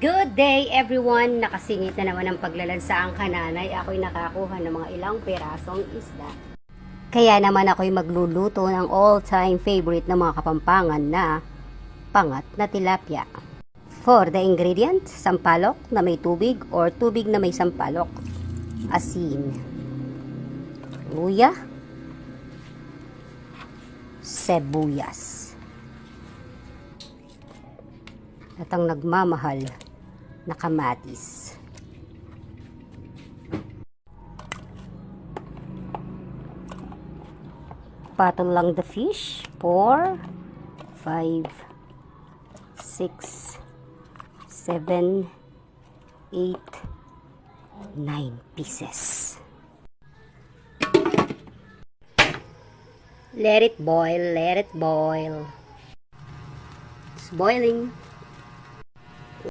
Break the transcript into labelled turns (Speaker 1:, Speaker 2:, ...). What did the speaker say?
Speaker 1: Good day everyone! Nakasingit na naman ang paglalansa ang kananay. Ako'y nakakuha ng mga ilang perasong isda. Kaya naman ako'y magluluto ng all-time favorite ng mga kapampangan na pangat na tilapia. For the ingredients, sampalok na may tubig or tubig na may sampalok. Asin. Luya. Sebuyas. At ang nagmamahal na kamatis. Patol lang the fish for 5, 6, 7, 8, 9 pieces. Let it boil, let it boil. It's boiling.